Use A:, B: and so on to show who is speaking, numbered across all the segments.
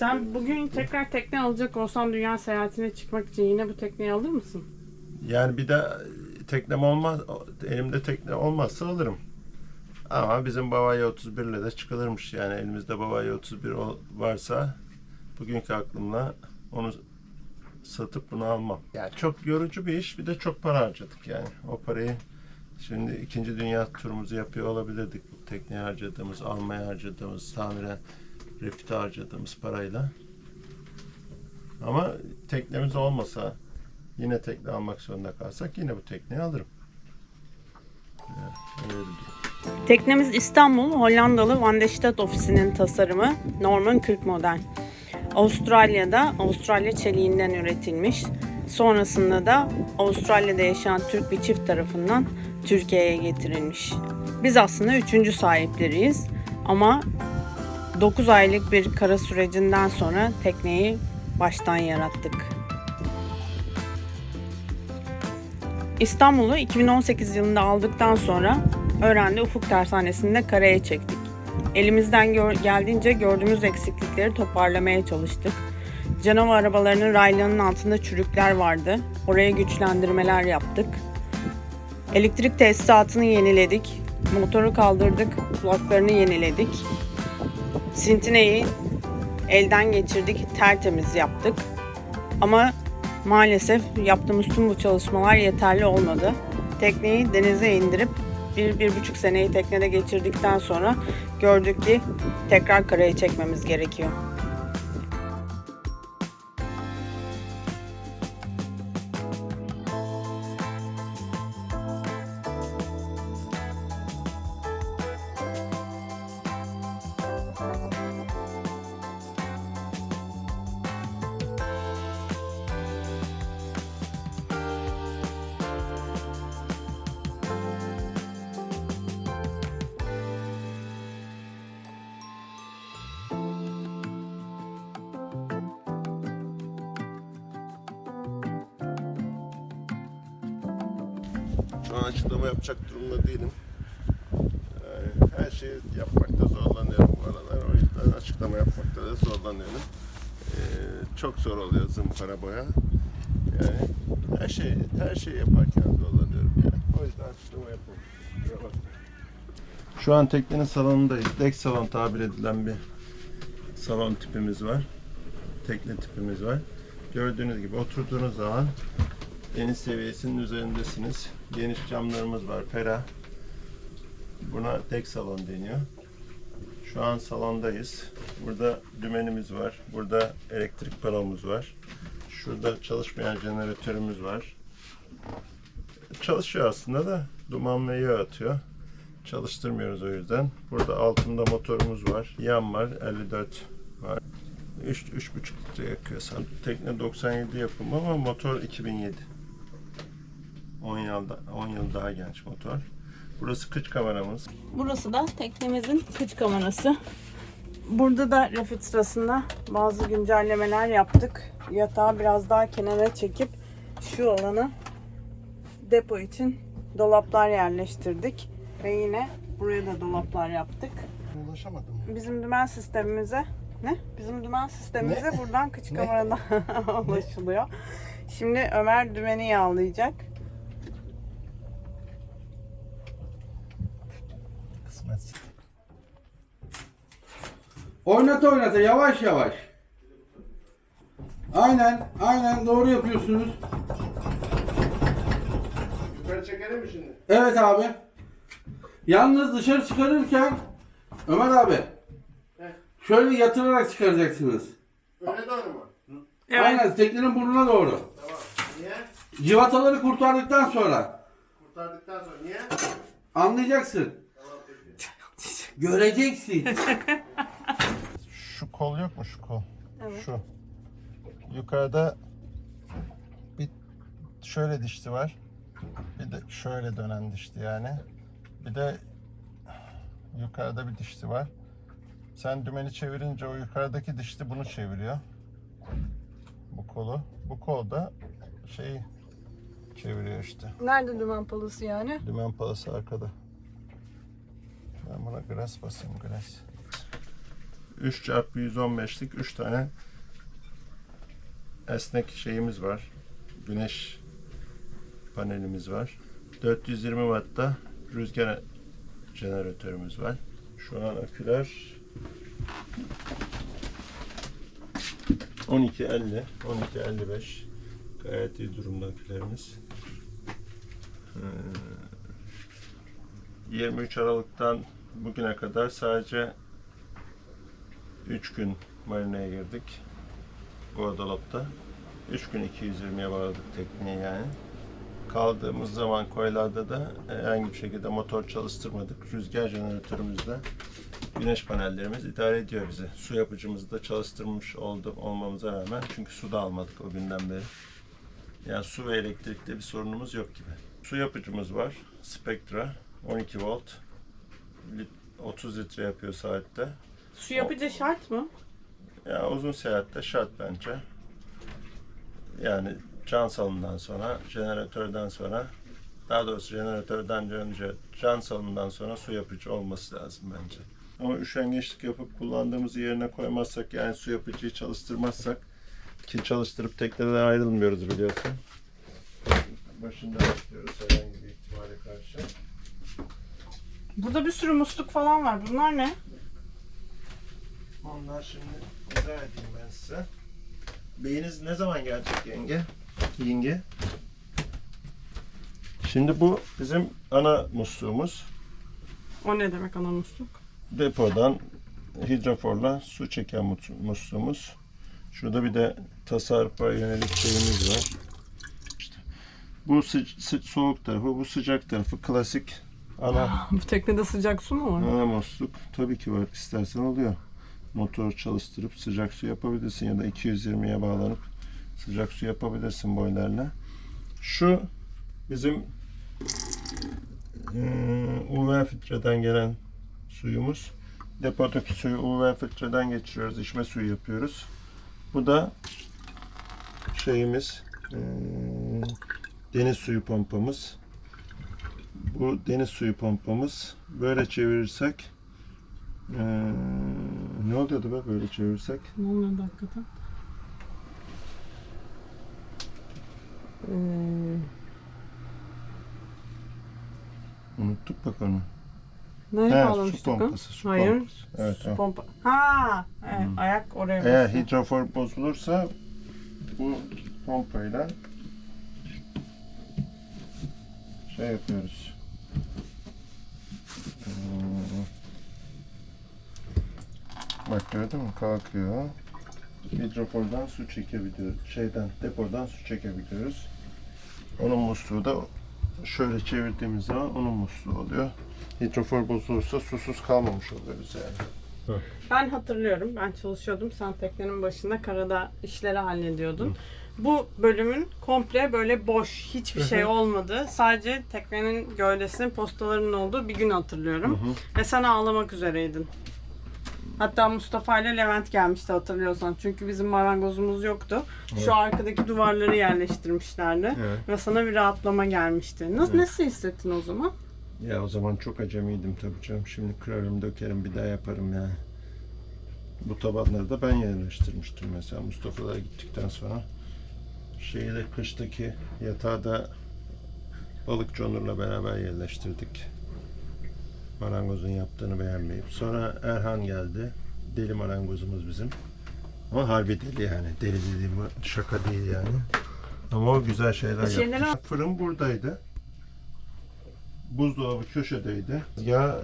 A: Sen bugün tekrar tekne alacak olsan dünya seyahatine çıkmak için yine bu tekneyi alır mısın?
B: Yani bir de teknem olmaz, elimde tekne olmazsa alırım. Ama bizim Bavaria 31 ile de çıkılırmış. Yani elimizde Bavaria 31 ol- varsa bugünkü aklımla onu satıp bunu almam. Yani çok yorucu bir iş bir de çok para harcadık yani. O parayı şimdi ikinci dünya turumuzu yapıyor olabilirdik. Tekneye harcadığımız, almaya harcadığımız, tamire, refite harcadığımız parayla. Ama teknemiz olmasa yine tekne almak zorunda kalsak yine bu tekneyi alırım. Durum.
A: Teknemiz İstanbul, Hollandalı Van de Stad ofisinin tasarımı Norman 40 model. Avustralya'da Avustralya çeliğinden üretilmiş. Sonrasında da Avustralya'da yaşayan Türk bir çift tarafından Türkiye'ye getirilmiş. Biz aslında üçüncü sahipleriyiz ama 9 aylık bir kara sürecinden sonra tekneyi baştan yarattık. İstanbul'u 2018 yılında aldıktan sonra Öğrendi Ufuk Tersanesi'nde karaya çektik. Elimizden gör- geldiğince gördüğümüz eksiklikleri toparlamaya çalıştık. Canova arabalarının raylarının altında çürükler vardı. Oraya güçlendirmeler yaptık. Elektrik tesisatını yeniledik. Motoru kaldırdık. Kulaklarını yeniledik. Sintineyi elden geçirdik. Tertemiz yaptık. Ama maalesef yaptığımız tüm bu çalışmalar yeterli olmadı. Tekneyi denize indirip bir, bir buçuk seneyi teknede geçirdikten sonra gördük ki tekrar karaya çekmemiz gerekiyor.
B: Şu an açıklama yapacak durumda değilim. Yani her şeyi yapmakta zorlanıyorum bu aralar. O yüzden açıklama yapmakta da zorlanıyorum. Ee, çok zor oluyor zımpara boya. Yani her şey her şeyi yaparken zorlanıyorum yani. O yüzden açıklama yapamıyorum. Şu an teknenin salonundayız. Dek salon tabir edilen bir salon tipimiz var. Tekne tipimiz var. Gördüğünüz gibi oturduğunuz zaman deniz seviyesinin üzerindesiniz. Geniş camlarımız var, ferah. Buna dek salon deniyor. Şu an salondayız. Burada dümenimiz var. Burada elektrik panomuz var. Şurada çalışmayan jeneratörümüz var. Çalışıyor aslında da duman ve yağ atıyor. Çalıştırmıyoruz o yüzden. Burada altında motorumuz var. Yan var. 54 var. 3 3,5 litre yakıyor sanırım. Tekne 97 yapımı ama motor 2007. 10 yıl, 10 yıl daha genç motor. Burası kıç kameramız.
A: Burası da teknemizin kıç kamerası. Burada da refit sırasında bazı güncellemeler yaptık. Yatağı biraz daha kenara çekip şu alanı depo için dolaplar yerleştirdik. Ve yine buraya da dolaplar yaptık.
B: Ulaşamadım.
A: Bizim dümen sistemimize ne? Bizim dümen sistemimize buradan kıç kameradan ulaşılıyor. Şimdi Ömer dümeni yağlayacak.
B: Kısmet.
C: Oynata oynata yavaş yavaş. Aynen, aynen doğru yapıyorsunuz.
B: Yukarı çekelim mi şimdi?
C: Evet abi. Yalnız dışarı çıkarırken Ömer abi şöyle yatırarak çıkaracaksınız.
B: Öne doğru mu?
C: Aynen teknenin burnuna doğru.
B: Tamam. Niye?
C: Civataları kurtardıktan sonra
B: Kurtardıktan sonra niye?
C: anlayacaksın. Göreceksin.
B: Şu kol yok mu şu kol?
A: Evet.
B: Şu. Yukarıda bir şöyle dişli var. Bir de şöyle dönen dişli yani. Bir de yukarıda bir dişli var. Sen dümeni çevirince o yukarıdaki dişli bunu çeviriyor. Bu kolu. Bu kol da şeyi çeviriyor işte.
A: Nerede dümen palası yani?
B: Dümen palası arkada. Buna gras basayım gras. 3 çarpı 115'lik 3 tane esnek şeyimiz var. Güneş panelimiz var. 420 watt'ta rüzgar jeneratörümüz var. Şu an aküler 12.50, 12.55 gayet iyi durumda akülerimiz. Ee, 23 Aralık'tan bugüne kadar sadece 3 gün marineye girdik. Bu dolapta. 3 gün 220'ye bağladık tekneyi yani. Kaldığımız zaman koylarda da herhangi bir şekilde motor çalıştırmadık. Rüzgar jeneratörümüzle güneş panellerimiz idare ediyor bizi. Su yapıcımızı da çalıştırmış oldu, olmamıza rağmen çünkü su da almadık o günden beri. Yani su ve elektrikte bir sorunumuz yok gibi. Su yapıcımız var. Spectra 12 volt. Lit- 30 litre yapıyor saatte.
A: Su yapıcı şart mı?
B: Ya uzun seyahatte şart bence. Yani can salından sonra, jeneratörden sonra, daha doğrusu jeneratörden önce can salından sonra su yapıcı olması lazım bence. Ama üşengeçlik yapıp kullandığımız yerine koymazsak yani su yapıcıyı çalıştırmazsak ki çalıştırıp tekneden ayrılmıyoruz biliyorsun. Başında bekliyoruz herhangi bir ihtimale karşı.
A: Burada bir sürü musluk falan var. Bunlar ne?
B: Onlar şimdi izah edeyim ben size. Beyiniz ne zaman gelecek yenge? Yenge. Şimdi bu bizim ana musluğumuz.
A: O ne demek ana musluk?
B: Depodan hidroforla su çeken mus- musluğumuz. Şurada bir de tasarrufa yönelik şeyimiz var. İşte bu soğuk tarafı, bu sıcak tarafı klasik ana
A: Bu teknede sıcak su mu var?
B: Ana musluk tabii ki var. İstersen oluyor. Motor çalıştırıp sıcak su yapabilirsin ya da 220'ye bağlanıp sıcak su yapabilirsin boylarla. Şu bizim eee, UV filtreden gelen suyumuz. Depodaki suyu UV filtreden geçiriyoruz. içme suyu yapıyoruz. Bu da şeyimiz eee, deniz suyu pompamız. Bu deniz suyu pompamız. Böyle çevirirsek eee, ne oluyordu be böyle çevirirsek?
A: Ne oluyordu hakikaten? Hmm,
B: Unuttuk bak onu.
A: Neye
B: He,
A: bağlamıştık
B: su pompası. Su
A: Hayır.
B: pompası. Evet,
A: Su
B: o.
A: pompa. Ha, evet, ayak oraya
B: Eğer
A: basıyor.
B: hidrofor bozulursa bu pompayla şey yapıyoruz. Hmm. Bak gördün mü? Kalkıyor. Hidrofordan su çekebiliyoruz. Şeyden, depodan su çekebiliyoruz. Onun musluğu da şöyle çevirdiğimiz zaman onun musluğu oluyor. Hidrofor bozulursa susuz kalmamış oluyoruz yani.
A: Ben hatırlıyorum. Ben çalışıyordum. Sen teknenin başında karada işleri hallediyordun. Bu bölümün komple böyle boş, hiçbir şey olmadı. Sadece teknenin gövdesinin postalarının olduğu bir gün hatırlıyorum. Ve sen ağlamak üzereydin. Hatta Mustafa ile Levent gelmişti hatırlıyorsan. Çünkü bizim marangozumuz yoktu. Şu arkadaki duvarları yerleştirmişlerdi.
B: Evet.
A: Ve sana bir rahatlama gelmişti. Nasıl, nasıl hissettin o zaman?
B: Ya o zaman çok acemiydim tabii canım. Şimdi kırarım, dökerim, bir daha yaparım yani. Bu tabanları da ben yerleştirmiştim mesela Mustafa'lara gittikten sonra. Şeyi de kıştaki yatağı da balıkçı Onur'la beraber yerleştirdik. Marangozun yaptığını beğenmeyip. Sonra Erhan geldi. Deli marangozumuz bizim. Ama harbi deli yani. Deli dediğim şaka değil yani. Ama o güzel şeyler
A: Şeyleri
B: yaptı. Fırın buradaydı. Buzdolabı köşedeydi. Ya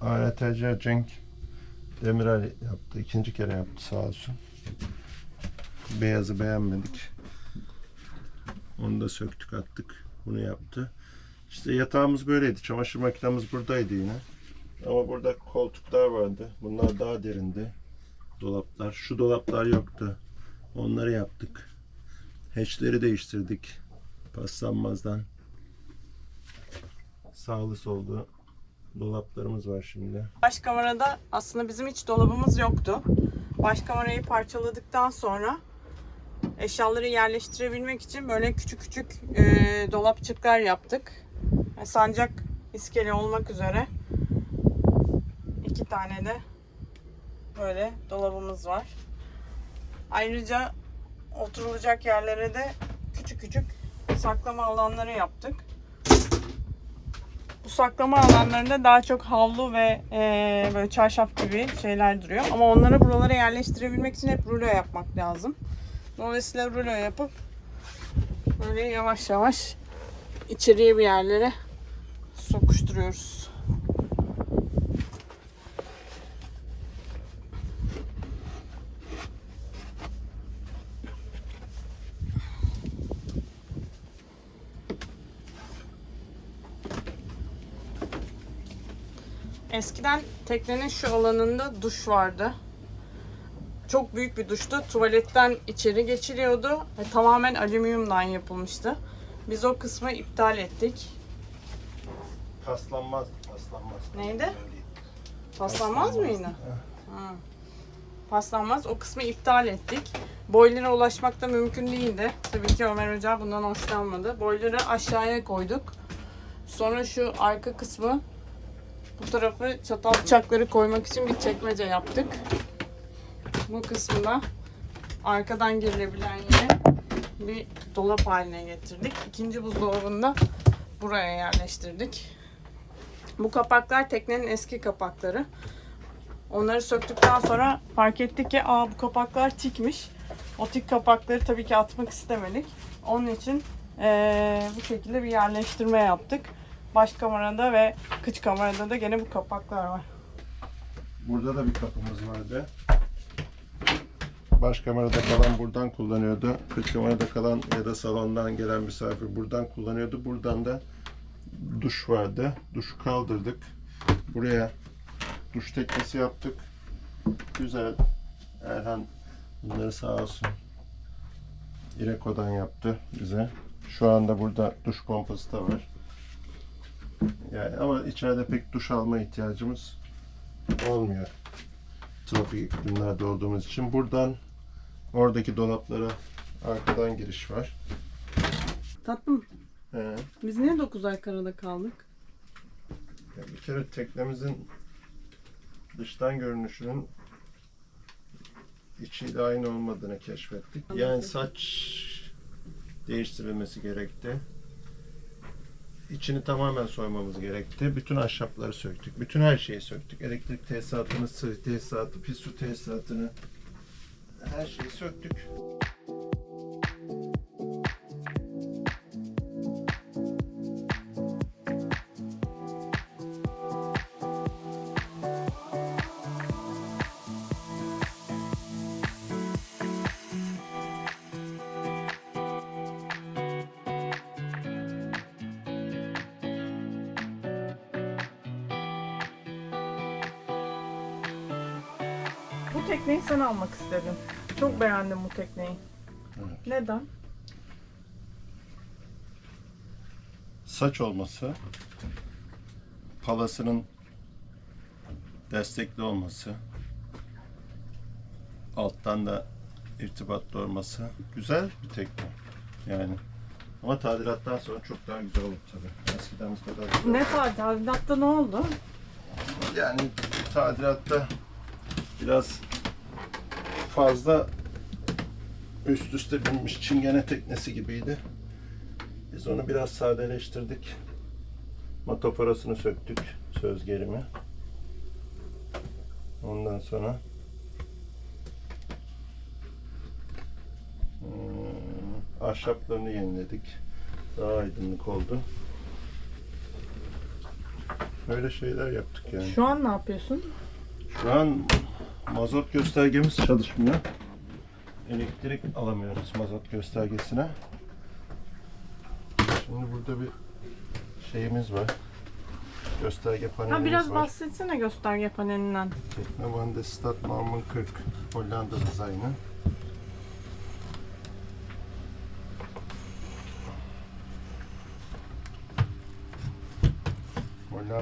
B: ARTC Cenk Demirel yaptı. ikinci kere yaptı sağ olsun. Beyazı beğenmedik. Onu da söktük attık. Bunu yaptı. İşte yatağımız böyleydi. Çamaşır makinemiz buradaydı yine. Ama burada koltuklar vardı. Bunlar daha derindi. Dolaplar. Şu dolaplar yoktu. Onları yaptık. Hatchleri değiştirdik. Paslanmazdan. Sağlı sollu dolaplarımız var şimdi.
A: Baş kamerada aslında bizim hiç dolabımız yoktu. Baş kamerayı parçaladıktan sonra eşyaları yerleştirebilmek için böyle küçük küçük e, dolapçıklar yaptık. E, Sancak iskele olmak üzere iki tane de böyle dolabımız var. Ayrıca oturulacak yerlere de küçük küçük saklama alanları yaptık. Bu saklama alanlarında daha çok havlu ve eee, böyle çarşaf gibi şeyler duruyor. Ama onları buralara yerleştirebilmek için hep rulo yapmak lazım. Dolayısıyla rulo yapıp böyle yavaş yavaş içeriye bir yerlere sokuşturuyoruz. Eskiden teknenin şu alanında duş vardı. Çok büyük bir duştu. Tuvaletten içeri geçiliyordu ve tamamen alüminyumdan yapılmıştı. Biz o kısmı iptal ettik.
B: Paslanmaz, paslanmaz.
A: Neydi? Paslanmaz mıydı? Ha. Paslanmaz. O kısmı iptal ettik. Boiler'a ulaşmak da mümkün değildi. Tabii ki Ömer Hoca bundan hoşlanmadı. Boiler'ı aşağıya koyduk. Sonra şu arka kısmı bu tarafı çatal bıçakları koymak için bir çekmece yaptık. Bu kısmı da arkadan girilebilen yere bir dolap haline getirdik. İkinci buzdolabını da buraya yerleştirdik. Bu kapaklar teknenin eski kapakları. Onları söktükten sonra fark ettik ki aa bu kapaklar tikmiş. O tik kapakları tabii ki atmak istemedik. Onun için eee, bu şekilde bir yerleştirme yaptık. Baş kamerada ve kıç kamerada da gene bu kapaklar var.
B: Burada da bir kapımız vardı. Baş kamerada kalan buradan kullanıyordu. Kıç kamerada kalan ya da salondan gelen misafir buradan kullanıyordu. Buradan da duş vardı. Duşu kaldırdık. Buraya duş teknesi yaptık. Güzel. Erhan bunları sağ olsun. İreko'dan yaptı bize. Şu anda burada duş pompası da var. Yani ama içeride pek duş alma ihtiyacımız olmuyor. Tropik iklimlerde olduğumuz için. Buradan oradaki dolaplara arkadan giriş var.
A: Tatlım
B: He.
A: biz niye 9 ay karada kaldık?
B: Ya bir kere teknemizin dıştan görünüşünün içiyle aynı olmadığını keşfettik. Yani saç değiştirilmesi gerekti. İçini tamamen soymamız gerekti. Bütün ahşapları söktük. Bütün her şeyi söktük. Elektrik tesisatını, sıvı tesisatı, pis su tesisatını her şeyi söktük.
A: Bu tekneyi sen almak istedin. Çok beğendim bu tekneyi.
B: Evet.
A: Neden?
B: saç olması, palasının destekli olması, alttan da irtibatlı olması güzel bir tekne. Yani ama tadilattan sonra çok daha güzel olur tabii. Eskiden bu kadar güzel.
A: Ne var? Tadilatta ne oldu?
B: Yani tadilatta biraz fazla üst üste binmiş çingene teknesi gibiydi. Biz onu biraz sadeleştirdik. Matoforasını söktük, söz gerimi. Ondan sonra hmm, ahşaplarını yeniledik. Daha aydınlık oldu. Böyle şeyler yaptık yani.
A: Şu an ne yapıyorsun?
B: Şu an mazot göstergemiz çalışmıyor. Elektrik alamıyoruz mazot göstergesine. Şimdi burada bir şeyimiz var. Gösterge panelimiz
A: Ha biraz
B: var.
A: bahsetsene gösterge panelinden.
B: Tekne Van de Stad Malmön 40 Hollanda dizaynı.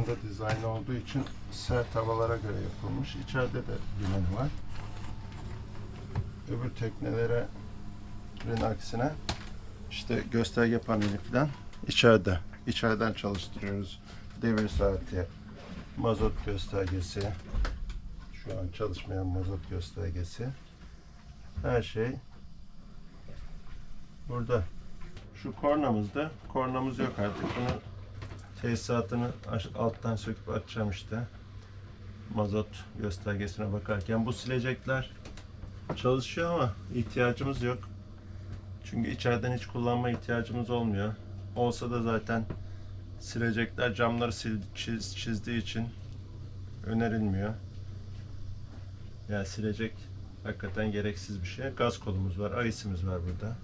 B: Hollanda dizaynı olduğu için sert havalara göre yapılmış. İçeride de dümeni var. Öbür teknelere aksine işte gösterge paneli falan içeride. İçeriden çalıştırıyoruz. Devir saati, mazot göstergesi, Şu an çalışmayan mazot göstergesi. Her şey burada. Şu kornamızda. Kornamız yok artık. Bunu tesisatını alttan söküp açacağım işte. Mazot göstergesine bakarken. Bu silecekler çalışıyor ama ihtiyacımız yok. Çünkü içeriden hiç kullanma ihtiyacımız olmuyor. Olsa da zaten silecekler camları sil, çiz, çizdiği için önerilmiyor. Yani silecek hakikaten gereksiz bir şey. Gaz kolumuz var, ayısımız var burada.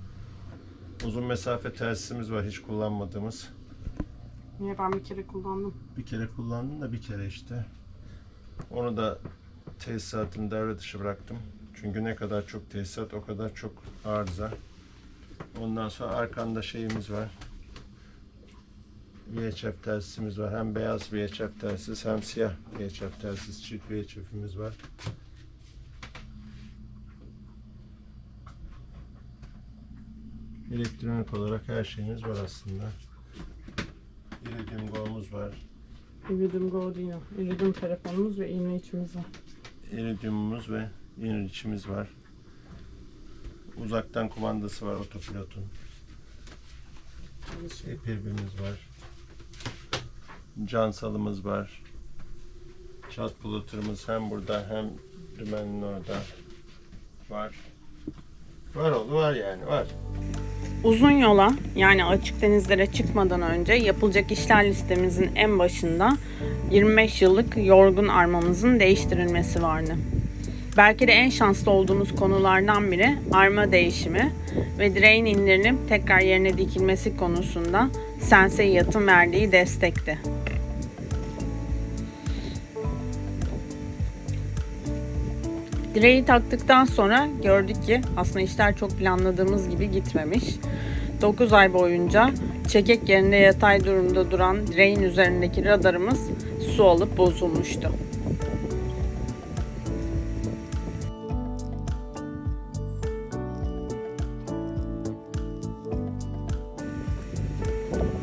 B: Uzun mesafe telsizimiz var hiç kullanmadığımız.
A: Niye ben bir kere kullandım?
B: Bir kere kullandım da bir kere işte. Onu da tesisatını devre dışı bıraktım. Çünkü ne kadar çok tesisat o kadar çok arıza. Ondan sonra arkanda şeyimiz var. VHF telsizimiz var. Hem beyaz VHF telsiz hem siyah VHF telsiz. Çift VHF'imiz var. Elektronik olarak her şeyimiz var aslında. Iridium Go'muz var.
A: Iridium Go değil o. Iridium telefonumuz ve iğne içimiz var.
B: iridiumumuz ve yenilikçimiz var. Uzaktan kumandası var otopilotun. Epirbimiz var. Cansalımız var. Çat puluturumuz hem burada hem dümenin orada var. Var oldu var yani var.
A: Uzun yola yani açık denizlere çıkmadan önce yapılacak işler listemizin en başında 25 yıllık yorgun armamızın değiştirilmesi vardı. Belki de en şanslı olduğumuz konulardan biri arma değişimi ve direğin indirilip tekrar yerine dikilmesi konusunda Sensei Yat'ın verdiği destekti. Direği taktıktan sonra gördük ki aslında işler çok planladığımız gibi gitmemiş. 9 ay boyunca çekek yerinde yatay durumda duran direğin üzerindeki radarımız su alıp bozulmuştu.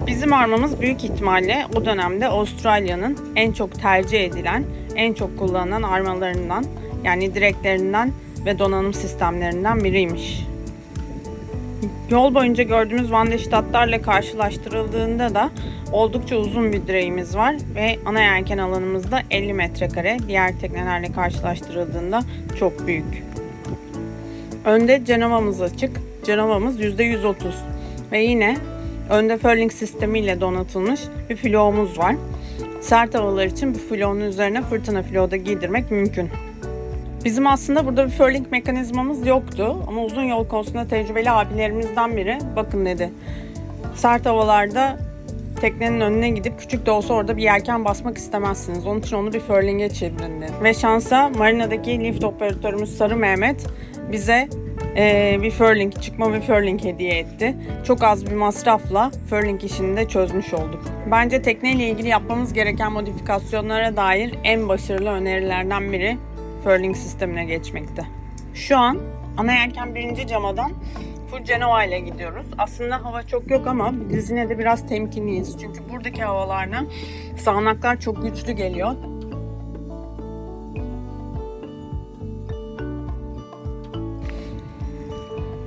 A: Bizim armamız büyük ihtimalle o dönemde Avustralya'nın en çok tercih edilen, en çok kullanılan armalarından yani direklerinden ve donanım sistemlerinden biriymiş. Yol boyunca gördüğümüz Van de Stadtlarla karşılaştırıldığında da oldukça uzun bir direğimiz var ve ana yelken alanımız da 50 metrekare. Diğer teknelerle karşılaştırıldığında çok büyük. Önde Cenova'mız açık. Cenova'mız %130 ve yine önde furling sistemiyle donatılmış bir filomuz var. Sert havalar için bu filonun üzerine fırtına filo da giydirmek mümkün. Bizim aslında burada bir furling mekanizmamız yoktu ama uzun yol konusunda tecrübeli abilerimizden biri bakın dedi. Sert havalarda teknenin önüne gidip küçük de olsa orada bir yelken basmak istemezsiniz. Onun için onu bir furling'e çevirin dedi. Ve şansa marinadaki lift operatörümüz Sarı Mehmet bize eee, bir furling, çıkma bir furling hediye etti. Çok az bir masrafla furling işini de çözmüş olduk. Bence tekneyle ilgili yapmamız gereken modifikasyonlara dair en başarılı önerilerden biri furling sistemine geçmekte. Şu an ana yelken birinci camadan full Genova ile gidiyoruz. Aslında hava çok yok ama biz yine de biraz temkinliyiz. Çünkü buradaki havalarda sağanaklar çok güçlü geliyor.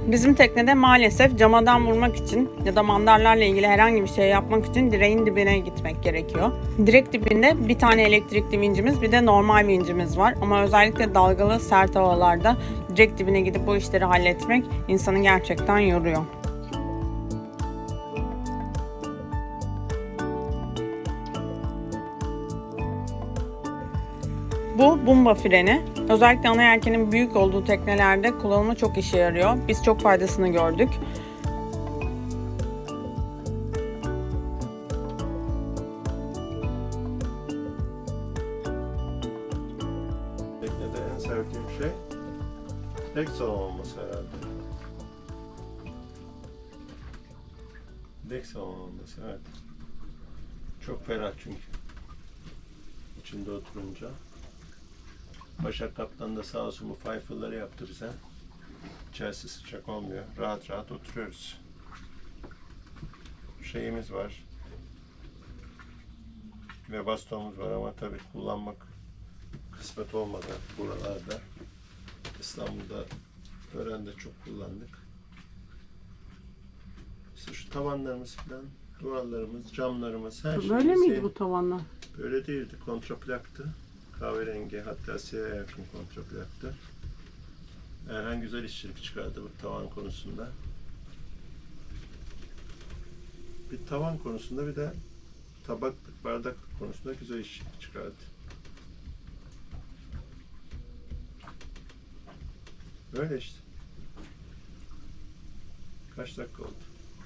A: Bizim teknede maalesef camadan vurmak için ya da mandarlarla ilgili herhangi bir şey yapmak için direğin dibine gitmek gerekiyor. Direk dibinde bir tane elektrikli vincimiz bir de normal vincimiz var. Ama özellikle dalgalı sert havalarda direk dibine gidip bu işleri halletmek insanı gerçekten yoruyor. Bu bumba freni. Özellikle ana yelkenin büyük olduğu teknelerde kullanımı çok işe yarıyor. Biz çok faydasını gördük.
B: Teknede en sevdiğim şey tek salon olması herhalde. Dek salon olması evet. Çok ferah çünkü. İçinde oturunca. Başak Kaptan da sağ olsun bu fayfılları yaptı bize. İçerisi sıcak olmuyor. Rahat rahat oturuyoruz. Şeyimiz var. Ve bastonumuz var ama tabii kullanmak kısmet olmadı buralarda. İstanbul'da öğrende çok kullandık. İşte şu tavanlarımız falan, duvarlarımız, camlarımız, her şey.
A: Böyle miydi bu tavanlar?
B: Böyle değildi, kontraplaktı. Kahverengi, hatta siyaha yakın kontraplaktı. Erhan güzel işçilik çıkardı bu tavan konusunda. Bir tavan konusunda bir de tabaklık, bardaklık konusunda güzel işçilik çıkardı. Böyle işte. Kaç dakika oldu?